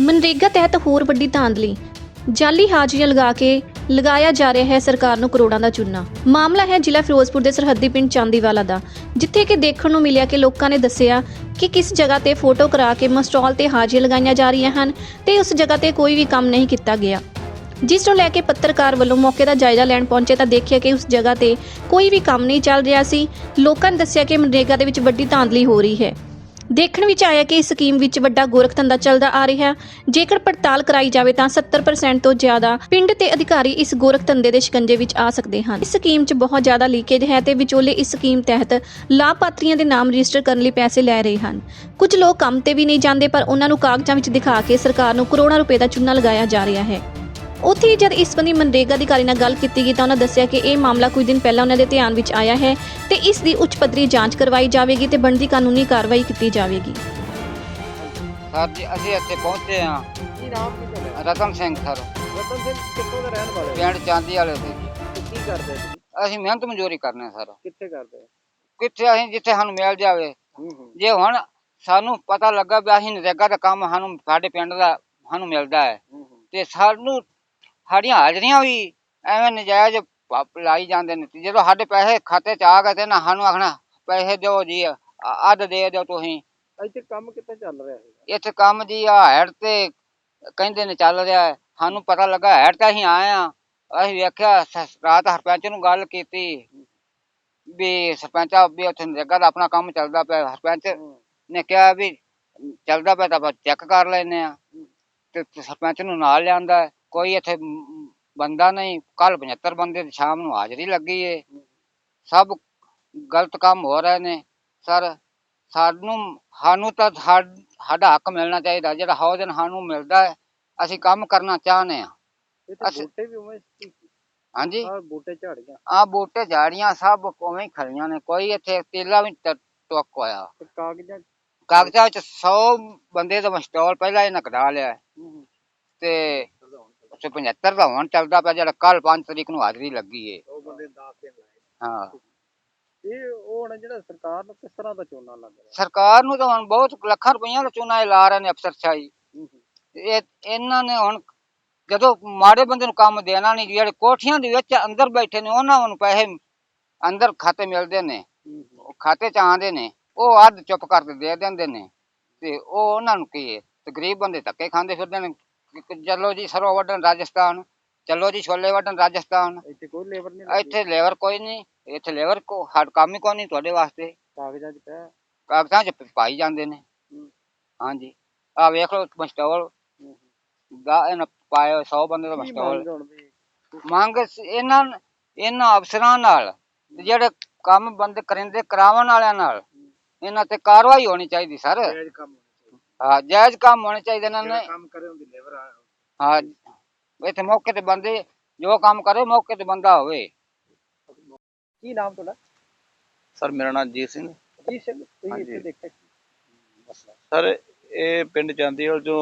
ਮਨਰੇਗਾ ਤਹਿਤ ਹੋਰ ਵੱਡੀ ਧਾਂਦਲੀ। ਜਾਲੀ ਹਾਜ਼ਰੀਆਂ ਲਗਾ ਕੇ ਲਗਾਇਆ ਜਾ ਰਿਹਾ ਹੈ ਸਰਕਾਰ ਨੂੰ ਕਰੋੜਾਂ ਦਾ ਚੂਨਾ। ਮਾਮਲਾ ਹੈ ਜ਼ਿਲ੍ਹਾ ਫਿਰੋਜ਼ਪੁਰ ਦੇ ਸਰਹੱਦੀ ਪਿੰਡ ਚਾਂਦੀਵਾਲਾ ਦਾ, ਜਿੱਥੇ ਕਿ ਦੇਖਣ ਨੂੰ ਮਿਲਿਆ ਕਿ ਲੋਕਾਂ ਨੇ ਦੱਸਿਆ ਕਿ ਕਿਸ ਜਗ੍ਹਾ ਤੇ ਫੋਟੋ ਕਰਾ ਕੇ ਮਸਟਾਲ ਤੇ ਹਾਜ਼ਰੀਆਂ ਲਗਾਈਆਂ ਜਾ ਰਹੀਆਂ ਹਨ ਤੇ ਉਸ ਜਗ੍ਹਾ ਤੇ ਕੋਈ ਵੀ ਕੰਮ ਨਹੀਂ ਕੀਤਾ ਗਿਆ। ਜਿਸ ਨੂੰ ਲੈ ਕੇ ਪੱਤਰਕਾਰ ਵੱਲੋਂ ਮੌਕੇ ਦਾ ਜਾਇਜ਼ਾ ਲੈਣ ਪਹੁੰਚੇ ਤਾਂ ਦੇਖਿਆ ਕਿ ਉਸ ਜਗ੍ਹਾ ਤੇ ਕੋਈ ਵੀ ਕੰਮ ਨਹੀਂ ਚੱਲ ਰਿਹਾ ਸੀ। ਲੋਕਾਂ ਨੇ ਦੱਸਿਆ ਕਿ ਮਨਰੇਗਾ ਦੇ ਵਿੱਚ ਵੱਡੀ ਧਾਂਦਲੀ ਹੋ ਰਹੀ ਹੈ। ਦੇਖਣ ਵਿੱਚ ਆਇਆ ਕਿ ਇਸ ਸਕੀਮ ਵਿੱਚ ਵੱਡਾ ਗੋਰਖ ਧੰਦਾ ਚੱਲਦਾ ਆ ਰਿਹਾ। ਜੇਕਰ ਪੜਤਾਲ ਕਰਾਈ ਜਾਵੇ ਤਾਂ 70% ਤੋਂ ਜ਼ਿਆਦਾ ਪਿੰਡ ਤੇ ਅਧਿਕਾਰੀ ਇਸ ਗੋਰਖ ਧੰਦੇ ਦੇ ਸ਼ਿਕੰਜੇ ਵਿੱਚ ਆ ਸਕਦੇ ਹਨ। ਇਸ ਸਕੀਮ 'ਚ ਬਹੁਤ ਜ਼ਿਆਦਾ ਲੀਕੇਜ ਹੈ ਤੇ ਵਿਚੋਲੇ ਇਸ ਸਕੀਮ ਤਹਿਤ ਲਾਭਪਾਤਰੀਆਂ ਦੇ ਨਾਮ ਰਜਿਸਟਰ ਕਰਨ ਲਈ ਪੈਸੇ ਲੈ ਰਹੇ ਹਨ। ਕੁਝ ਲੋਕ ਕੰਮ ਤੇ ਵੀ ਨਹੀਂ ਜਾਂਦੇ, ਪਰ ਉਹਨਾਂ ਨੂੰ ਕਾਗਜ਼ਾਂ ਵਿੱਚ ਦਿਖਾ ਕੇ ਸਰਕਾਰ ਨੂੰ ਕਰੋੜਾਂ ਰੁਪਏ ਦਾ ਚੂਨਾ ਲਗਾਇਆ ਜਾ ਰਿਹਾ ਹੈ। ਉੱਥੇ ਜਦ ਇਸ ਸੰਬੰਧੀ ਮਨਰੇਗਾ ਅਧਿਕਾਰੀ ਨਾਲ ਗੱਲ ਕੀਤੀ ਗਈ ਤਾਂ ਉਹਨਾਂ ਦੱਸਿਆ ਕਿ ਇਹ ਮਾਮਲਾ ਕੁਝ ਦਿਨ ਪਹਿਲਾਂ ਉਹਨਾਂ ਦੇ ਧਿਆਨ ਵਿੱਚ ਆਇਆ ਹੈ ਤੇ ਇਸ ਦੀ ਉੱਚ ਪੱਧਰੀ ਜਾਂਚ ਕਰਵਾਈ ਜਾਵੇਗੀ ਤੇ ਬਣਦੀ ਕਾਨੂੰਨੀ ਕਾਰਵਾਈ ਕੀਤੀ ਜਾਵੇਗੀ। ਸਰ ਜੀ ਅਸੀਂ ਇੱਥੇ ਪਹੁੰਚੇ ਹਾਂ। ਕੀ ਨਾਮ ਕੀ ਤੁਹਾਡਾ? ਰਤਨ ਸਿੰਘ ਸਰ। ਰਤਨ ਸਿੰਘ ਕਿੱਥੋਂ ਦੇ ਰਹਿਣ ਵਾਲੇ? ਪਿੰਡ ਚਾਂਦੀ ਵਾਲੇ ਦੇ ਤੇ ਕੀ ਕਰਦੇ ਹੋ ਤੁਸੀਂ? ਅਸੀਂ ਮਿਹਨਤ ਮਜ਼ਦੂਰੀ ਕਰਨੇ ਸਰ। ਕਿੱਥੇ ਕਰਦੇ ਹੋ? ਕਿੱਥੇ ਅਸੀਂ ਜਿੱਥੇ ਸਾਨੂੰ ਮਿਲ ਜਾਵੇ। ਹੂੰ ਹੂੰ। ਜੇ ਹੁਣ ਸਾਨੂੰ ਪਤਾ ਲੱਗਾ ਵੀ ਅਸੀਂ ਨਰੇਗਾ ਦਾ ਕੰਮ ਸਾਨੂੰ ਸਾਡੇ ਪਿੰਡ ਦਾ ਸਾਨੂੰ ਮਿਲਦਾ ਹੈ ਹੂੰ ਹੂੰ। ਤੇ ਸਾਨੂੰ ਸਾਡੀਆਂ ਹਾਜ਼ਰੀਆਂ ਵੀ ਐਵੇਂ ਨਜਾਇਜ਼ ਪ- ਲਾਈ ਜਾਂਦੇ ਨੇ। ਤੇ ਜਦੋਂ ਸਾਡੇ ਪੈਸੇ ਖਾਤੇ 'ਚ ਆ ਗਏ ਤੇ ਨਾ ਸਾਨੂੰ ਆਖਣਾ ਪੈਸੇ ਦਿਓ ਜੀ ਅ- ਅੱਧ ਦੇ ਦਿਓ ਤੁਸੀਂ। ਇੱਥੇ ਕੰਮ ਕਿੱਥੇ ਚੱਲ ਰਿਹਾ ਹੈ ਇੱਥੇ ਕੰਮ ਜੀ ਆ ਹੈਡ ਤੇ ਕਹਿੰਦੇ ਨੇ ਚੱਲ ਰਿਹਾ ਹੈ। ਸਾਨੂੰ ਪਤਾ ਲੱਗਾ ਹੈਡ ਤੇ ਅਸੀਂ ਆਏ ਆ ਅਸੀਂ ਵੇਖਿਆ ਸ- ਰਾਤ ਸਰਪੰਚ ਨੂੰ ਗੱਲ ਕੀਤੀ ਵੀ ਸਰਪੰਚ ਆ ਵੀ ਉੱਥੇ ਨਰੇਗਾ ਦਾ ਆਪਣਾ ਕੰਮ ਚੱਲਦਾ ਪਿਆ। ਸਰਪੰਚ ਨੇ ਕਿਹਾ ਵੀ ਚੱਲਦਾ ਪਿਆ ਤਾਂ ਆਪਾਂ ਚੈੱਕ ਕਰ ਲੈਨੇ ਆ ਤੇ ਤੇ ਸਰਪੰਚ ਨੂੰ ਨਾਲ ਲਿਆਂਦਾ। ਹੈ। ਕੋਈ ਇੱਥੇ ਬੰਦਾ ਨਹੀਂ ਕੱਲ 75 ਬੰਦੇ ਦੀ ਸ਼ਾਮ ਨੂੰ ਹਾਜ਼ਰੀ ਲੱਗੀ ਏ। ਸਭ ਗਲਤ ਕੰਮ ਹੋ ਰਹੇ ਨੇ। ਸਰ ਸਾਨੂੰ ਸਾਨੂੰ ਤਾਂ ਸਾਡਾ ਹੱਕ ਮਿਲਣਾ ਚਾਹੀਦਾ। ਜਿਹੜਾ ਹੌਜਨ ਸਾਨੂੰ ਮਿਲਦਾ ਹੈ ਅਸੀਂ ਕੰਮ ਕਰਨਾ ਚਾਹੁੰਦੇ ਆ ਇੱਥੇ ਅਸੀਂ- ਬੂਟੇ ਵੀ ਉਵੇਂ ਹਾਂਜੀ? ਆ ਬੂਟੇ ਝਾੜੀਆਂ। ਆ ਬੂਟੇ ਝਾੜੀਆਂ ਸਭ ਉਵੇਂ ਹੀ ਖੜੀਆਂ ਨੇ। ਕੋਈ ਇੱਥੇ ਤੇਲਾ ਵੀ ਟੁੱਕ ਹੋਇਆ। ਤੇ ਕਾਗਜ਼ਾਂ ਕਾਗਜ਼ਾਂ ਵਿੱਚ 100 ਬੰਦੇ ਦਾ ਮਸਟੋਲ ਪਹਿਲਾਂ ਇਹਨਾਂ ਕਢਾ ਲਿਆ। ਹੈ ਹੂੰ ਹੂੰ। ਤੇ 175 ਦਾ ਹੁਣ ਚੱਲਦਾ ਪਿਆ ਜਿਹੜਾ ਕੱਲ 5 ਤਰੀਕ ਨੂੰ ਹਾਜ਼ਰੀ ਲੱਗੀ ਏ। ਉਹ ਬੰਦੇ ਦਾਸ ਦੇਣ ਲਾਏ। ਹਾਂ। ਇਹ ਉਹ ਹੁਣ ਜਿਹੜਾ ਸਰਕਾਰ ਨੂੰ ਕਿਸ ਤਰ੍ਹਾਂ ਦਾ ਚੋਣਾ ਲੱਗ ਰਿਹਾ? ਸਰਕਾਰ ਨੂੰ ਤਾਂ ਹੁਣ ਬਹੁਤ ਲੱਖਾਂ ਰੁਪਈਆ ਦਾ ਇਹ ਲਾ ਰਹੇ ਨੇ ਅਫਸਰਸ਼ਾਹੀ। ਹੂੰ ਹੂੰ। ਇਹ ਇਹਨਾਂ ਨੇ ਹੁਣ ਜਦੋਂ ਮਾੜੇ ਬੰਦੇ ਨੂੰ ਕੰਮ ਦੇਣਾ ਨਹੀਂ ਜਿਹੜੇ ਕੋਠੀਆਂ ਦੇ ਵਿੱਚ ਅੰਦਰ ਬੈਠੇ ਨੇ ਉਹਨਾਂ ਨੂੰ ਪੈਸੇ ਅੰਦਰ ਖਾਤੇ ਮਿਲਦੇ ਨੇ। ਖਾਤੇ ਚ ਆਉਂਦੇ ਨੇ ਉਹ ਅੱਧ ਚੁੱਪ ਕਰਕੇ ਦੇ ਦਿੰਦੇ ਨੇ। ਤੇ ਉਹ ਉਹਨਾਂ ਨੂੰ ਕੀ ਹੈ ਤੇ ਗਰੀਬ ਬੰਦੇ ਧੱਕੇ ਖਾਂਦੇ ਫਿਰਦੇ ਨੇ। ਚਲੋ ਜੀ ਸਰੋਂ ਵੱਢਣ ਰਾਜਸਥਾਨ ਚਲੋ ਜੀ ਛੋਲੇ ਵੱਢਣ ਰਾਜਸਥਾਨ। ਇੱਥੇ ਕੋਈ ਲੇਬਰ ਨਹੀਂ ਇੱਥੇ ਲੇਬਰ ਕੋਈ ਨਹੀਂ ਇੱਥੇ ਲੇਬਰ ਕੋ ਹੱਡ ਕੰਮ ਹੀ ਕੋਈ ਨਹੀਂ ਤੁਹਾਡੇ ਵਾਸਤੇ। ਕਾਗਜ਼ਾਂ 'ਚ ਪਿਆ ਕਾਗਜ਼ਾਂ 'ਚ ਪਾਈ ਜਾਂਦੇ ਨੇ। ਹਾਂਜੀ। ਆ ਵੇਖ ਲਓ ਮਸਟੋਲ। ਦਾ ਇਹਨਾਂ ਪਾਏ 100 ਬੰਦੇ ਦਾ ਮਸਟੋਲ ਮੰਗ ਇਹਨਾਂ ਇਹਨਾਂ ਅਫਸਰਾਂ ਨਾਲ ਜਿਹੜੇ ਕੰਮ ਬੰਦ ਕਰਿੰਦੇ ਕਰਾਉਣ ਵਾਲਿਆਂ ਨਾਲ ਇਹਨਾਂ ਤੇ ਕਾਰਵਾਈ ਹੋਣੀ ਚਾਹੀਦੀ ਸਰ। ਹਾਂ ਜਾਇਜ਼ ਕੰਮ ਹੋਣੇ ਚਾਹੀਦੇ ਇਹਨਾਂ ਜਿਹੜਾ ਨੇ। ਕੰਮ ਕਰੇ ਉਹਦੀ ਲੇਬਰ ਆ। ਹਾਂ ਇੱਥੇ ਮੌਕੇ ਤੇ ਬੰਦੇ ਜੋ ਕੰਮ ਕਰੇ ਮੌਕੇ ਤੇ ਬੰਦਾ ਹੋਵੇ। ਕੀ ਨਾਮ ਤੁਹਾਡਾ? ਸਰ ਮੇਰਾ ਨਾਮ ਜੀਤ ਸਿੰਘ। ਜੀ ਸਿੰਘ ਤੁਸੀਂ ਹਾਂਜੀ। ਇੱਥੇ ਦੇਖਿਆ ਕੀ? ਮਸਲਾ ਸਰ ਇਹ ਪਿੰਡ ਚਾਂਦੀਵਾਲ ਜੋ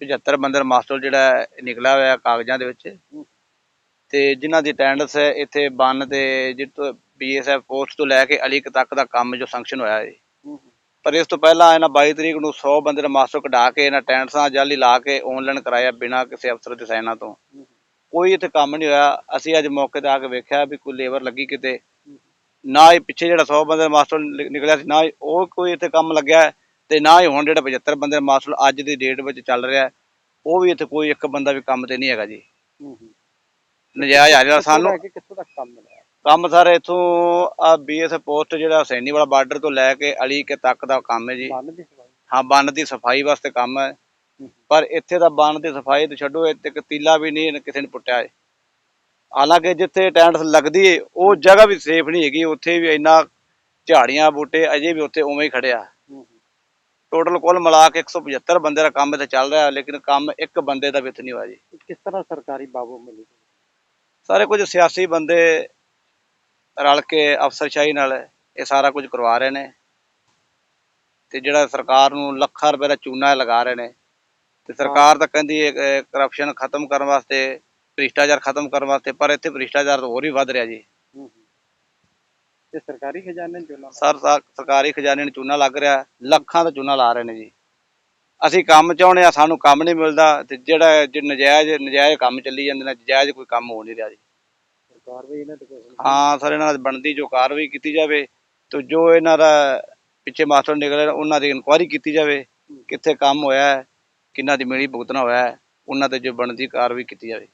75 ਬੰਦਰ ਮਾਸਟਰ ਜਿਹੜਾ ਹੈ, ਨਿਕਲਿਆ ਹੋਇਆ ਕਾਗਜ਼ਾਂ ਦੇ ਵਿੱਚ। ਤੇ ਜਿਨ੍ਹਾਂ ਦੀ ਅਟੈਂਡੈਂਸ ਹੈ ਇੱਥੇ ਬੰਨ ਤੇ ਜਿੱਥੋਂ ਬੀਐਸਐਫ ਪੋਸਟ ਤੋਂ ਲੈ ਕੇ ਅਲੀ ਤੱਕ ਦਾ ਕੰਮ ਜੋ ਸੰਕਸ਼ਨ ਹੋਇਆ ਹੈ ਹੂੰ ਹੂੰ। ਪਰ ਇਸ ਤੋਂ ਪਹਿਲਾਂ ਇਹਨਾਂ 22 ਤਰੀਕ ਨੂੰ 100 ਬੰਦੇ ਦਾ ਮਾਸਟਰ ਕਢਾ ਕੇ ਇਹਨਾਂ ਅਟੈਂਡੈਂਸਾਂ ਜਾਲੀ ਲਾ ਕੇ ਆਨਲਾਈਨ ਕਰਾਇਆ ਬਿਨਾਂ ਕਿਸੇ ਅਫਸਰ ਦੇ ਸਾਈਨਾਂ ਤੋਂ। ਕੋਈ ਇੱਥੇ ਕੰਮ ਨਹੀਂ ਹੋਇਆ। ਅਸੀਂ ਅੱਜ ਮੌਕੇ ਤੇ ਆ ਕੇ ਵੇਖਿਆ ਵੀ ਕੋਈ ਲੇਬਰ ਲੱਗੀ ਕਿਤੇ। ਨਾ ਹੀ ਪਿੱਛੇ ਜਿਹੜਾ 100 ਬੰਦੇ ਦਾ ਮਾਸਟਰ ਨਿਕਲਿਆ ਸੀ ਨਾ ਉਹ ਕੋਈ ਇੱਥੇ ਕੰਮ ਲੱਗਿਆ ਤੇ ਨਾ ਹੀ ਹੁਣ ਜਿਹੜਾ 75 ਬੰਦੇ ਦਾ ਮਾਸਟਰ ਅੱਜ ਦੀ ਡੇਟ ਵਿੱਚ ਚੱਲ ਰਿਹਾ। ਉਹ ਵੀ ਇੱਥੇ ਕੋਈ ਇੱਕ ਬੰਦਾ ਵੀ ਕੰਮ ਤੇ ਨਹੀਂ ਹੈਗਾ ਜੀ। ਨਜਾਇਜ਼ ਆ ਰਿਹਾ ਸਾਨੂੰ। ਕਿੱਥੋਂ ਤੱਕ ਕੰਮ ਮਿਲਿਆ? ਕੰਮ ਸਰ ਇੱਥੋਂ ਆ ਬੀਐਸ ਪੋਸਟ ਜਿਹੜਾ ਸੈਣੀ ਵਾਲਾ ਬਾਰਡਰ ਤੋਂ ਲੈ ਕੇ ਅਲੀ ਕੇ ਤੱਕ ਦਾ ਕੰਮ ਹੈ ਜੀ। ਹਾਂ ਬੰਨ ਦੀ ਸਫ਼ਾਈ ਵਾਸਤੇ ਕੰਮ ਹੈ। ਪਰ ਇੱਥੇ ਦਾ ਬੰਨ ਦੀ ਸਫ਼ਾਈ ਤੇ ਛੱਡੋ ਇੱਥੇ ਇੱਕ ਤੀਲਾ ਵੀ ਨਹੀਂ ਕਿਸੇ ਨੇ ਪੁੱਟਿਆ ਹੈ ਹਾਲਾਂਕਿ ਜਿੱਥੇ ਟੈਂਟ ਲੱਗਦੀ ਹੈ ਉਹ ਜਗ੍ਹਾ ਵੀ ਸੇਫ ਨਹੀਂ ਹੈਗੀ ਉੱਥੇ ਵੀ ਇੰਨਾ ਝਾੜੀਆਂ ਬੂਟੇ ਅਜੇ ਵੀ ਉੱਥੇ ਉਵੇਂ ਹੀ ਖੜਿਆ ਟੋਟਲ ਕੁੱਲ ਮਿਲਾ ਕੇ 175 ਬੰਦੇ ਦਾ ਕੰਮ ਇੱਥੇ ਚੱਲ ਰਿਹਾ ਲੇਕਿਨ ਕੰਮ ਇੱਕ ਬੰਦੇ ਦਾ ਵੀ ਇੱਥੇ ਨਹੀਂ ਹੋਇਆ ਜੀ। ਕਿਸ ਤਰ੍ਹਾਂ ਸਰਕਾਰੀ ਬਾਬੂ ਮਿਲੀ? ਸਾਰੇ ਕੁਝ ਸਿਆਸੀ ਬੰਦੇ ਰਲ ਕੇ ਅਫਸਰਸ਼ਾਹੀ ਨਾਲ ਇਹ ਸਾਰਾ ਕੁਝ ਕਰਵਾ ਰਹੇ ਨੇ ਤੇ ਜਿਹੜਾ ਸਰਕਾਰ ਨੂੰ ਲੱਖਾਂ ਰੁਪਏ ਦਾ ਚੂਨਾ ਲਗਾ ਰਹੇ ਨੇ ਤੇ ਸਰਕਾਰ ਤਾਂ ਕਹਿੰਦੀ ਹੈ ਕਰਪਸ਼ਨ ਖਤਮ ਕਰਨ ਵਾਸਤੇ ਭ੍ਰਿਸ਼ਟਾਚਾਰ ਖਤਮ ਕਰਨ ਵਾਸਤੇ ਪਰ ਇੱਥੇ ਭ੍ਰਿਸ਼ਟਾਚਾਰ ਤਾਂ ਹੋਰ ਵੀ ਵੱਧ ਰਿਹਾ ਜੀ। ਹੂੰ ਹੂੰ। ਤੇ ਸਰਕਾਰੀ ਖਜ਼ਾਨੇ ਚ ਉਹਨਾਂ ਸਰ ਸਰ- ਸਰਕਾਰੀ ਖਜ਼ਾਨੇ ਨੂੰ ਚੂਨਾ ਲੱਗ ਰਿਹਾ ਲੱਖਾਂ ਦਾ ਚੂਨਾ ਲਾ ਰਹੇ ਨੇ ਜੀ। ਅਸੀਂ ਕੰਮ ਚਾਹੁੰਦੇ ਆ ਸਾਨੂੰ ਕੰਮ ਨਹੀਂ ਮਿਲਦਾ ਤੇ ਜਿਹੜਾ ਜੋ ਨਜਾਇਜ਼ ਨਜਾਇਜ਼ ਕੰਮ ਚੱਲੀ ਜਾਂਦੇ ਨੇ ਜਾਇਜ਼ ਕੋਈ ਕੰਮ ਹੋ ਨਹੀਂ ਰਿਹਾ ਜੀ। ਇਹਨਾਂ ਤੇ ਹਾਂ ਸਰ ਇਹਨਾਂ ਦੀ ਬਣਦੀ ਜੋ ਕਾਰਵਾਈ ਕੀਤੀ ਜਾਵੇ ਤੇ ਜੋ ਇਹਨਾਂ ਦਾ ਪਿੱਛੇ ਮਾਸਟਰ ਨਿਕਲੇ ਉਹਨਾਂ ਦੀ ਇਨਕੁਆਇਰੀ ਕੀਤੀ ਜਾਵੇ ਕਿੱਥੇ ਕੰਮ ਹੋਇਆ ਹੈ ਕਿੰਨਾ ਦੀ ਮਿਲੀ ਭੁਗਤਣਾ ਹੋਇਆ ਹੈ ਉਹਨਾਂ ਤੇ ਜੋ ਬਣਦੀ ਕਾਰਵਾਈ ਕੀਤੀ ਜਾਵੇ।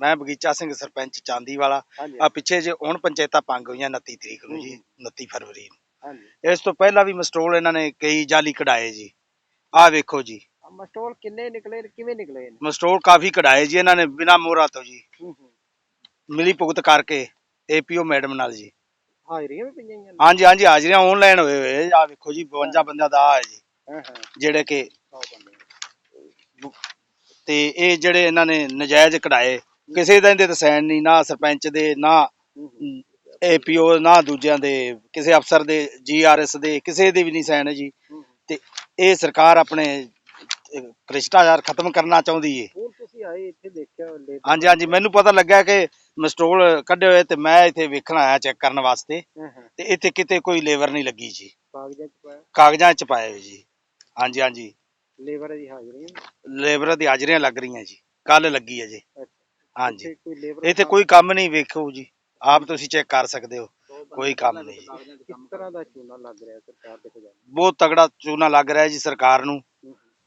ਮੈਂ ਬਗੀਚਾ ਸਿੰਘ ਸਰਪੰਚ ਚਾਂਦੀ ਵਾਲਾ ਆ ਪਿੱਛੇ ਜੇ ਹੁਣ ਪੰਚਾਇਤਾਂ ਪੰਗ ਹੋਈਆਂ 29 ਤਰੀਕ ਨੂੰ ਜੀ 29 ਫਰਵਰੀ ਨੂੰ। ਹਾਂਜੀ। ਇਸ ਤੋਂ ਪਹਿਲਾਂ ਵੀ ਮਸਟਰੋਲ ਇਹਨਾਂ ਨੇ ਕਈ ਜਾਲੀ ਕਢਾਏ ਜੀ। ਆਹ ਵੇਖੋ ਜੀ। ਮਸਟੋਲ ਕਿੰਨੇ ਨਿਕਲੇ ਨੇ, ਕਿਵੇਂ ਨਿਕਲੇ ਨੇ ਕਾਫੀ ਕਢਾਏ ਜੀ ਇਹਨਾਂ ਨੇ ਬਿਨਾ ਮੋਹਰਾ ਤੋਂ ਜੀ। ਹੂੰ ਹੂੰ। ਮਿਲੀ ਭੁਗਤ ਕਰਕੇ ਏਪੀਓ ਮੈਡਮ ਨਾਲ ਜੀ। ਹਾਜ਼ਰੀਆਂ ਵੀ ਪਈਆਂ ਨੇ ਹਾਂਜੀ ਹਾਂਜੀ ਹਾਜ਼ਰੀਆਂ ਆਨਲਾਈਨ ਹੋਏ ਹੋਏ ਆ ਵੇਖੋ ਜੀ 52 ਬੰਦਿਆਂ ਦਾ ਹੈ ਜੀ। ਹਾਂ ਹਾਂ। ਜਿਹੜੇ ਕਿ ਸੌ ਬੰਦੇ ਤੇ ਇਹ ਜਿਹੜੇ ਇਹਨਾਂ ਨੇ ਨਜਾਇਜ਼ ਕਢਾਏ ਕਿਸੇ ਦਾ ਇਹਦੇ ਤੇ ਸਾਈਨ ਨਹੀਂ ਨਾ ਸਰਪੰਚ ਦੇ ਨਾ ਹੂੰ ਹੂੰ। ਏਪੀਓ ਨਾ ਦੂਜਿਆਂ ਦੇ ਕਿਸੇ ਅਫਸਰ ਦੇ ਜੀਆਰਐਸ ਦੇ ਕਿਸੇ ਦੇ ਵੀ ਨਹੀਂ ਸਾਈਨ ਹੈ ਜੀ। ਹੂੰ ਹੂੰ। ਤੇ ਇਹ ਸਰਕਾਰ ਆਪਣੇ ਭ੍ਰਿਸ਼ਟਾਚਾਰ ਖਤਮ ਕਰਨਾ ਚਾਹੁੰਦੀ ਏ। ਹੁਣ ਤੁਸੀਂ ਆਏ ਇੱਥੇ ਦੇਖਿਆ ਹਾਂਜੀ ਹਾਂਜੀ ਮੈਨੂੰ ਪਤਾ ਲੱਗਾ ਕਿ ਮਸਟਰੋਲ ਕੱਢੇ ਹੋਏ ਤੇ ਮੈਂ ਇੱਥੇ ਵੇਖਣ ਆਇਆ ਚੈੱਕ ਕਰਨ ਵਾਸਤੇ। ਤੇ ਇੱਥੇ ਕਿਤੇ ਕੋਈ ਲੇਬਰ ਨਹੀਂ ਲੱਗੀ ਜੀ। ਕਾਗਜ਼ਾਂ ਚ ਪਾਇਆ? ਕਾਗਜ਼ਾਂ 'ਚ ਪਾਏ ਹੋਏ ਜੀ। ਹਾਂਜੀ ਹਾਂਜੀ। ਲੇਬਰ ਦੀ ਹਾਜ਼ਰੀਆਂ? ਵੀ। ਲੇਬਰ ਦੀ ਹਾਜ਼ਰੀਆਂ ਲੱਗ ਰਹੀਆਂ ਜੀ। ਕੱਲ ਲੱਗੀ ਹੈ ਜੀ ਹਾਂਜੀ। ਇੱਥੇ ਕੋਈ ਲੇਬਰ ਇੱਥੇ ਕੋਈ ਕੰਮ ਨਹੀਂ ਵੇਖੋ ਜੀ। ਆਪ ਤੁਸੀਂ ਚੈੱਕ ਕਰ ਸਕਦੇ ਹੋ। ਕੋਈ ਕੰਮ ਨਹੀਂ ਜੀ। ਕਿਸ ਤਰ੍ਹਾਂ ਦਾ ਚੂਨਾ ਲੱਗ ਰਿਹਾ ਸਰਕਾਰ ਦੇ ਖਜ਼ਾਨੇ ਬਹੁਤ ਤਗੜਾ ਚੂਨਾ ਲੱਗ ਰਿਹਾ ਜੀ ਸਰਕਾਰ ਨੂੰ।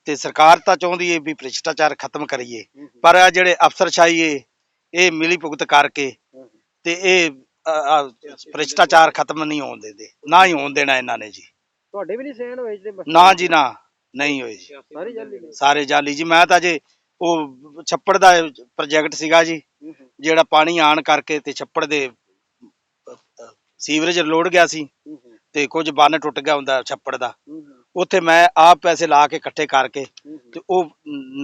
ਤੇ ਸਰਕਾਰ ਤਾਂ ਚਾਹੁੰਦੀ ਏ ਵੀ ਭ੍ਰਿਸ਼ਟਾਚਾਰ ਖਤਮ ਕਰੀਏ। ਪਰ ਆ ਜਿਹੜੇ ਅਫਸਰਸ਼ਾਹੀ ਏ ਇਹ ਮਿਲੀ ਭੁਗਤ ਕਰਕੇ। ਤੇ ਇਹ ਭ੍ਰਿਸ਼ਟਾਚਾਰ ਖਤਮ ਨਹੀਂ ਹੋਣ ਦਿੰਦੇ। ਨਾ ਹੀ ਹੋਣ ਦੇਣਾ ਇਹਨਾਂ ਨੇ ਜੀ। ਤੁਹਾਡੇ ਵੀ ਨਹੀਂ ਸਹਿਣ ਹੋਏ ਜਿਹੜੇ? ਨਾ ਜੀ ਨਾ। ਨਹੀਂ ਹੋਏ ਜੀ। ਸਾਰੀ ਜਲਦੀ ਨੇ ਸਾਰੇ ਜਾਲੀ ਜੀ। ਮੈਂ ਤਾਂ ਜੇ ਉਹ ਛੱਪੜ ਦਾ ਪ੍ਰੋਜੈਕਟ ਸੀਗਾ ਜੀ ਜਿਹੜਾ ਪਾਣੀ ਆਣ ਕਰਕੇ ਤੇ ਛੱਪੜ ਦੇ ਸੀਵਰੇਜ ਲੋੜ ਗਿਆ ਸੀ ਤੇ ਕੁਝ ਬੰਨ ਟੁੱਟ ਗਿਆ ਹੁੰਦਾ ਛੱਪੜ ਦਾ। ਉੱਥੇ ਮੈਂ ਆਪ ਪੈਸੇ ਲਾ ਕੇ ਇਕੱਠੇ ਕਰਕੇ। ਤੇ ਉਹ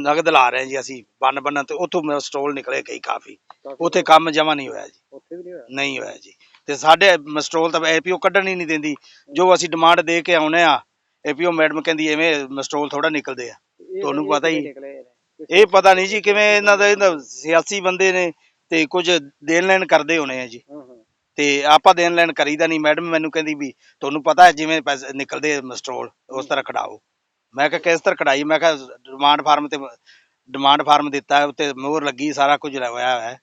ਨਗਦ ਲਾ ਰਹੇ ਜੀ ਅਸੀਂ ਬੰਨ ਬੰਨਣ ਤੇ ਉੱਥੋਂ ਮੇਰਾ ਸਟੋਲ ਨਿਕਲੇ ਕਈ ਕਾਫੀ। ਉੱਥੇ ਕੰਮ ਜਮਾ ਨਹੀਂ ਹੋਇਆ ਜੀ। ਉੱਥੇ ਵੀ ਨਹੀਂ ਹੋਇਆ? ਨਹੀਂ ਹੋਇਆ ਜੀ। ਤੇ ਸਾਡੇ ਮਸਟਰੋਲ ਤਾਂ ਐਪੀਓ ਕੱਢਣ ਹੀ ਨਹੀਂ ਦਿੰਦੀ। ਜੋ ਅਸੀਂ ਡਿਮਾਂਡ ਦੇ ਕੇ ਆਉਨੇ ਆ ਐਪੀਓ ਮੈਡਮ ਕਹਿੰਦੀ ਐਵੇਂ ਮਸਟਰੋਲ ਥੋੜਾ ਨਿਕਲਦੇ ਆ। ਤੁਹਾਨੂੰ ਪਤਾ ਹੀ-? ਇਹ ਪਤਾ ਨਹੀਂ ਜੀ ਕਿਵੇਂ ਇਹਨਾਂ ਦਾ ਸਿਆਸੀ ਬੰਦੇ ਨੇ ਤੇ ਕੁਝ ਦੇਣ ਲੈਣ ਕਰਦੇ ਹੋਣੇ ਆ ਜੀ। ਤੇ ਆਪਾਂ ਦੇਣ ਲੈਣ ਕਰੀਦਾ ਨਹੀਂ ਮੈਡਮ ਮੈਨੂੰ ਕਹਿੰਦੀ ਵੀ ਤੁਹਾਨੂੰ ਪਤਾ ਹੈ ਜਿਵੇਂ ਪੈਸੇ ਨਿਕਲਦੇ ਮਸਟਰੋਲ ਉਸ ਤਰ੍ਹਾਂ ਕਢਾਓ। ਮੈਂ ਕਿਹਾ ਕਿਸ ਤਰ੍ਹਾਂ ਕਢਾਈ? ਮੈਂ ਕਿਹਾ ਡਿਮਾਂਡ ਫਾਰਮ ਤੇ ਡਿਮਾਂਡ ਫਾਰਮ ਦਿੱਤਾ ਹੈ ਉੱਤੇ ਮੋਹਰ ਲੱਗੀ ਸਾਰਾ ਕੁਝ ਹੋਇਆ ਹੋਇਆ ਹੈ।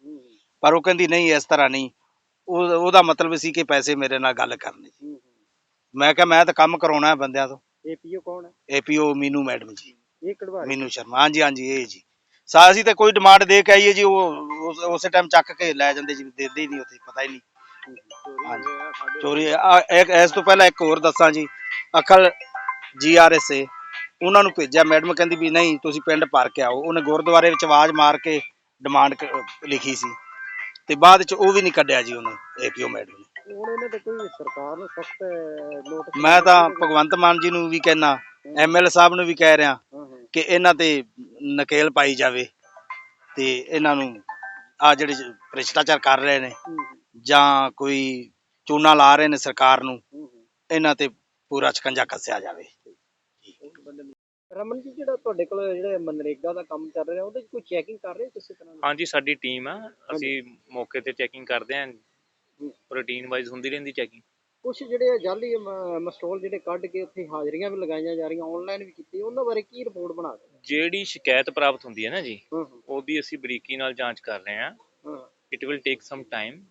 ਪਰ ਉਹ ਕਹਿੰਦੀ ਨਹੀਂ ਇਸ ਤਰ੍ਹਾਂ ਨਹੀਂ। ਉਹ ਉਹਦਾ ਮਤਲਬ ਸੀ ਕਿ ਪੈਸੇ ਮੇਰੇ ਨਾਲ ਗੱਲ ਕਰਨੀ। ਮੈਂ ਕਿਹਾ ਮੈਂ ਤਾਂ ਕੰਮ ਕਰਾਉਣਾ ਹੈ ਬੰਦਿਆਂ ਤੋਂ। ਇਹ ਪੀਓ ਕੌਣ ਹੈ? ਏਪੀਓ ਮੀਨੂ ਮੈਡਮ ਜੀ। ਇਹ ਕਢਵਾ ਮੀਨੂ ਸ਼ਰਮਾ। ਹਾਂਜੀ ਹਾਂਜੀ ਇਹ ਜੀ। ਸਾ ਅਸੀਂ ਤਾਂ ਕੋਈ ਡਿਮਾਂਡ ਦੇ ਕੇ ਆਈਏ ਜੀ ਉਹ ਉਸੇ ਟਾਈਮ ਚੱਕ ਕੇ ਲੈ ਜਾਂਦੇ ਜੀ ਦਿੰਦੇ ਹੀ ਨਹੀਂ ਉੱਥੇ ਪਤਾ ਹੀ ਨਹੀਂ। ਹਾਂਜੀ। ਚੋਰੀ ਆ ਇੱਕ ਇਸ ਤੋਂ ਪਹਿਲਾਂ ਇੱਕ ਹੋਰ ਦੱਸਾਂ ਜੀ। ਅਕਲ ਜੀਆਰਐਸਏ ਉਹਨਾਂ ਨੂੰ ਭੇਜਿਆ। ਮੈਡਮ ਕਹਿੰਦੀ ਵੀ ਨਹੀਂ ਤੁਸੀਂ ਪਿੰਡ ਭਰ ਕੇ ਆਓ। ਉਹਨੇ ਗੁਰਦੁਆਰੇ ਵਿੱਚ ਆਵਾਜ਼ ਮਾਰ ਕੇ ਡਿਮਾਂਡ ਲਿਖੀ ਸੀ। ਤੇ ਬਾਅਦ ਚ ਉਹ ਵੀ ਨਹੀਂ ਕੱਢਿਆ ਜੀ ਉਹਨੇ ਏਪੀਓ ਮੈਡਮ ਨੇ। ਹੁਣ ਇਹਨਾਂ ਤੇ ਕੋਈ ਸਰਕਾਰ ਨੂੰ ਸਖਤ ਨੋਟਿਸ ਮੈਂ ਤਾਂ ਭਗਵੰਤ ਮਾਨ ਜੀ ਨੂੰ ਵੀ ਕਹਿਣਾ ਐਮਐਲ ਸਾਹਿਬ ਨੂੰ ਵੀ ਕਹਿ ਰਿਹਾ ਕਿ ਇਹਨਾਂ ਤੇ ਨਕੇਲ ਪਾਈ ਜਾਵੇ। ਤੇ ਇਹਨਾਂ ਨੂੰ ਆ ਜਿਹੜੇ ਭ੍ਰਿਸ਼ਟਾਚਾਰ ਕਰ ਰਹੇ ਨੇ। ਜਾਂ ਕੋਈ ਚੂਨਾ ਲਾ ਰਹੇ ਨੇ ਸਰਕਾਰ ਨੂੰ। ਇਹਨਾਂ ਤੇ ਪੂਰਾ ਸ਼ਿਕੰਜਾ ਕੱਸਿਆ ਜਾਵੇ। ਰਮਨ ਜੀ ਜਿਹੜਾ ਤੁਹਾਡੇ ਕੋਲ ਜਿਹੜਾ ਮਨਰੇਗਾ ਦਾ ਕੰਮ ਚੱਲ ਰਿਹਾ ਉਹਦੇ 'ਚ ਕੋਈ ਚੈਕਿੰਗ ਕਰ ਰਹੇ ਹੋ ਕਿਸੇ ਤਰ੍ਹਾਂ ਦੀ ਹਾਂਜੀ ਸਾਡੀ ਟੀਮ ਆ। ਅਸੀਂ ਮੌਕੇ ਤੇ ਚੈਕਿੰਗ ਕਰਦੇ ਆਂ। ਰੂਟੀਨ ਵਾਈਜ਼ ਹੁੰਦੀ ਰਹਿੰਦੀ ਚੈਕਿੰਗ ਕੁਝ ਜਿਹੜੇ ਜਾਲੀ ਮ- ਮਸਟੋਲ ਜਿਹੜੇ ਕੱਢ ਕੇ ਉੱਥੇ ਹਾਜ਼ਰੀਆਂ ਵੀ ਲਗਾਈਆਂ ਜਾ ਰਹੀਆਂ ਆਨਲਾਈਨ ਵੀ ਕੀਤੀ ਉਹਨਾਂ ਬਾਰੇ ਕੀ ਰਿਪੋਰਟ ਬਣਾ ਰਹੇ ਜਿਹੜੀ ਸ਼ਿਕਾਇਤ ਪ੍ਰਾਪਤ ਹੁੰਦੀ ਹੈ ਨਾ ਜੀ ਹਾਂ ਉਹਦੀ ਅਸੀਂ ਬਰੀਕੀ ਨਾਲ ਜਾਂਚ ਕਰ ਰਹੇ ਆਂ। ਹਾਂ। It will take some time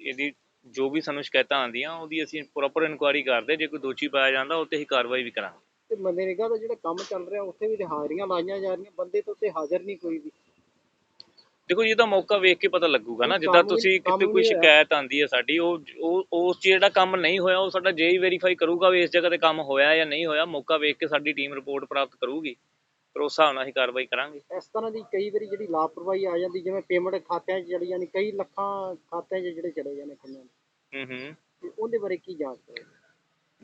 ਇਹਦੀ ਜੋ ਵੀ ਸਾਨੂੰ ਸ਼ਿਕਾਇਤਾਂ ਆਉਂਦੀਆਂ ਉਹਦੀ ਅਸੀਂ ਪ੍ਰੋਪਰ ਇਨਕੁਆਇਰੀ ਕਰਦੇ ਜੇ ਕੋਈ ਦੋਸ਼ੀ ਪਾਇਆ ਜਾਂਦਾ ਉਹ ਤੇ ਹੀ ਕਾਰਵਾਈ ਵੀ ਕਰਾਂਗੇ। ਤੇ ਮਨਰੇਗਾ ਦਾ ਜਿਹੜਾ ਕੰਮ ਚੱਲ ਰਿਹਾ ਉੱਥੇ ਵੀ ਤੇ ਹਾਜ਼ਰੀਆਂ ਲਾਈਆਂ ਜਾ ਰਹੀਆਂ ਬੰਦੇ ਤਾਂ ਉੱਤੇ ਹਾਜ਼ਰ ਨਹੀਂ ਕੋਈ ਵੀ। ਦੇਖੋ ਜੀ ਇਹਦਾ ਮੌਕਾ ਵੇਖ ਕੇ ਪਤਾ ਲੱਗੂਗਾ ਨਾ ਜਿੱਦਾਂ ਤੁਸੀਂ ਕਿਤੇ ਕੋਈ। ਸ਼ਿਕਾਇਤ ਆਂਦੀ ਹੈ ਸਾਡੀ ਉਹ ਉਸ ਜਿਹੜਾ ਕੰਮ ਨਹੀਂ ਹੋਇਆ ਉਹ ਸਾਡਾ ਜੇਈ ਵੈਰੀਫਾਈ ਕਰੂਗਾ ਵੀ ਇਸ ਜਗ੍ਹਾ ਤੇ ਕੰਮ ਹੋਇਆ ਜਾਂ ਨਹੀਂ ਹੋਇਆ ਮੌਕਾ ਵੇਖ ਕੇ ਸਾਡੀ ਟੀਮ ਰਿਪੋਰਟ ਪ੍ਰਾਪਤ ਕਰੂਗੀ। ਫਿਰ ਉਸ ਹਿਸਾਬ ਨਾਲ ਅਸੀਂ ਕਾਰਵਾਈ ਕਰਾਂਗੇ। ਇਸ ਤਰ੍ਹਾਂ ਦੀ ਕਈ ਵਾਰੀ ਜਿਹੜੀ ਲਾਪਰਵਾਹੀ ਆ ਜਾਂਦੀ ਜਿਵੇਂ ਪੇਮੈਂਟ ਖਾਤਿਆਂ 'ਚ ਚਲੀ ਜਾਂਦੀ ਕਈ ਲੱਖਾਂ ਖਾਤਿਆਂ 'ਚ ਜਿਹੜੇ ਚਲੇ ਜਾਂਦੇ ਦੇ ਹੂੰ ਹੂੰ। ਤੇ ਉਹਦੇ ਬਾਰੇ ਕੀ ਜਾਂਚ ਕਰੋ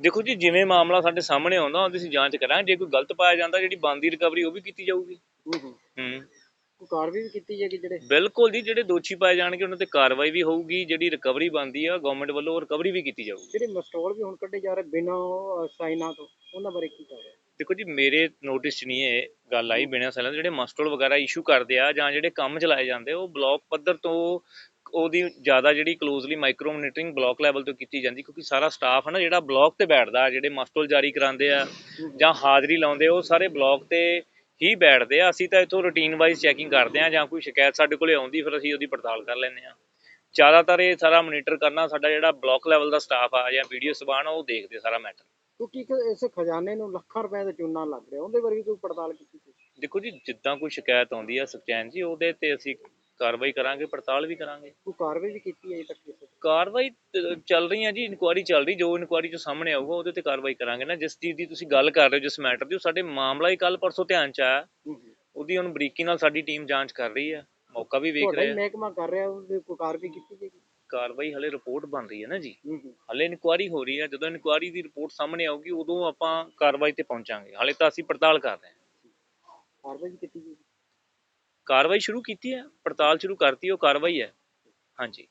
ਦੇਖੋ ਜੀ ਜਿਵੇਂ ਮਾਮਲਾ ਸਾਡੇ ਸਾਹਮਣੇ ਆਉਂਦਾ ਉਹਦੀ ਅਸੀਂ ਜਾਂਚ ਕਰਾਂਗੇ। ਜੇ ਕੋਈ ਗਲਤ ਪਾਇਆ ਜਾਂਦਾ ਜਿਹੜੀ ਬਣਦੀ ਰਿਕਵਰੀ ਉਹ ਵੀ ਕੀਤੀ ਜਾਊਗੀ। ਹੂੰ ਹੂੰ। ਹੂੰ। ਕੋਈ ਕਾਰਵਾਈ ਵੀ ਕੀਤੀ ਜਾਏਗੀ ਜਿਹੜੇ? ਬਿਲਕੁਲ ਜੀ ਜਿਹੜੇ ਦੋਸ਼ੀ ਪਾਏ ਜਾਣਗੇ ਉਹਨਾਂ ਤੇ ਕਾਰਵਾਈ ਵੀ ਹੋਊਗੀ। ਜਿਹੜੀ ਰਿਕਵਰੀ ਬਣਦੀ ਆ ਗਵਰਨਮੈਂਟ ਵੱਲੋਂ ਰਿਕਵਰੀ ਵੀ ਕੀਤੀ ਜਾਊਗੀ। ਜਿਹੜੇ ਮਸਟੋਲ ਵੀ ਹੁਣ ਕੱਢੇ ਜਾ ਰਹੇ ਬਿਨਾਂ ਸਾਈਨਾਂ ਤੋਂ ਉਹਨਾਂ ਬਾਰੇ ਕੀ ਦੇਖੋ ਜੀ ਮੇਰੇ ਨੋਟਿਸ 'ਚ ਨਹੀਂ ਇਹ ਗੱਲ ਆਈ ਬਿਨਾਂ ਸੈਲਾਂ ਦੇ ਜਿਹੜੇ ਮਸਟਰਲ ਵਗੈਰਾ ਇਸ਼ੂ ਕਰਦੇ ਆ ਜਾਂ ਜਿਹੜੇ ਕੰਮ ਚਲਾਏ ਜਾਂਦੇ ਉਹ ਬਲਾਕ ਪੱਧਰ ਤੋਂ ਉਹਦੀ ਜ਼ਿਆਦਾ ਜਿਹੜੀ closely micro monitoring block level ਤੋਂ ਕੀਤੀ ਜਾਂਦੀ ਕਿਉਂਕਿ ਸਾਰਾ ਸਟਾਫ ਹੈ ਨਾ ਜਿਹੜਾ ਬਲਾਕ ਤੇ ਬੈਠਦਾ ਜਿਹੜੇ ਮਸਟਲ ਜਾਰੀ ਕਰਾਉਂਦੇ ਆ ਜਾਂ ਹਾਜ਼ਰੀ ਲਾਉਂਦੇ ਉਹ ਸਾਰੇ ਬਲਾਕ ਤੇ ਹੀ ਬੈਠਦੇ ਆ। ਅਸੀਂ ਤਾਂ ਇਥੋਂ ਰੂਟੀਨ ਵਾਈਜ਼ ਚੈਕਿੰਗ ਕਰਦੇ ਆ ਜਾਂ ਕੋਈ ਸ਼ਿਕਾਇਤ ਸਾਡੇ ਕੋਲੇ ਆਉਂਦੀ ਫਿਰ ਅਸੀਂ ਉਹਦੀ ਪੜਤਾਲ ਕਰ ਲੈਂਦੇ ਆ। ਜ਼ਿਆਦਾਤਰ ਇਹ ਸਾਰਾ ਮੋਨੀਟਰ ਕਰਨਾ ਸਾਡਾ ਜਿਹੜਾ ਬਲਾਕ ਲੈਵਲ ਦਾ ਸਟਾਫ ਆ ਜਾਂ ਵੀਡੀਓ ਸਬਾਨ ਉਹ ਦੇਖਦੇ ਸਾਰਾ ਮੈਟਰ ਕਿਉਂਕਿ ਇੱਕ ਇਸ ਖਜ਼ਾਨੇ ਨੂੰ ਲੱਖਾਂ ਰੁਪਏ ਦਾ ਚੂਨਾ ਲੱਗ ਰਿਹਾ ਉਹਦੇ ਬਾਰੇ ਵੀ ਕੋਈ ਪੜਤਾਲ ਕੀਤੀ ਤੁਸੀਂ ਦੇਖੋ ਜੀ ਜਿੱਦਾਂ ਕੋਈ ਸ਼ਿਕਾਇਤ ਆਉਂਦੀ ਆ ਸਚੈਨ ਜੀ ਉਹਦੇ ਤੇ ਅਸੀਂ ਕਾਰਵਾਈ ਕਰਾਂਗੇ ਪੜਤਾਲ ਵੀ ਕਰਾਂਗੇ। ਕੋਈ ਕਾਰਵਾਈ ਵੀ ਕੀਤੀ ਹੈ ਅਜੇ ਤੱਕ ਕਿਸੇ ਤੇ? ਕਾਰਵਾਈ ਤ- ਚੱਲ ਰਹੀ ਹੈ ਜੀ ਇਨਕੁਆਇਰੀ ਚੱਲ ਰਹੀ ਜੋ ਇਨਕੁਆਇਰੀ ਚ ਸਾਹਮਣੇ ਆਊਗਾ ਉਹਦੇ ਤੇ ਕਾਰਵਾਈ ਕਰਾਂਗੇ ਨਾ। ਜਿਸ ਚੀਜ਼ ਦੀ ਤੁਸੀਂ ਗੱਲ ਕਰ ਰਹੇ ਹੋ ਜਿਸ ਮੈਟਰ ਦੀ ਉਹ ਸਾਡੇ ਮਾਮਲਾ ਹੀ ਕੱਲ ਪਰਸੋਂ ਧਿਆਨ ਚ ਆਇਆ। ਉਹਦੀ ਹੁਣ ਬਰੀਕੀ ਨਾਲ ਸਾਡੀ ਟੀਮ ਜਾਂਚ ਕਰ ਰਹੀ ਹੈ ਮੌਕਾ ਵੀ ਵੇਖ ਤੁਹਾਡਾ ਰਹੇ ਹੀ ਆ। ਮਹਿਕਮਾ ਕਰ ਰਿਹਾ ਉਹਦੇ ਕੋਈ ਕਾਰਵਾਈ ਕੀਤੀ ਕਾਰਵਾਈ ਹਲੇ ਰਿਪੋਰਟ ਬਣ ਰਹੀ ਹੈ ਨਾ ਜੀ। ਹਲੇ ਇਨਕੁਆਇਰੀ ਹੋ ਰਹੀ ਹੈ ਜਦੋਂ ਇਨਕੁਆਇਰੀ ਦੀ ਰਿਪੋਰਟ ਸਾਹਮਣੇ ਆਊਗੀ ਉਦੋਂ ਆਪਾਂ ਕਾਰਵਾਈ ਤੇ ਪਹੁੰਚਾਂਗੇ। ਹਲੇ ਤਾਂ ਅਸੀਂ ਪੜਤਾਲ ਕਰ ਰਹੇ ਹਾਂ। ਕਾਰਵਾਈ ਕੀਤੀ ਜਾਏਗੀ ਕਾਰਵਾਈ ਸ਼ੁਰੂ ਕੀਤੀ ਹੈ ਪੜਤਾਲ ਸ਼ੁਰੂ ਕਰਤੀ ਉਹ ਕਾਰਵਾਈ ਹੈ। ਹਾਂਜੀ।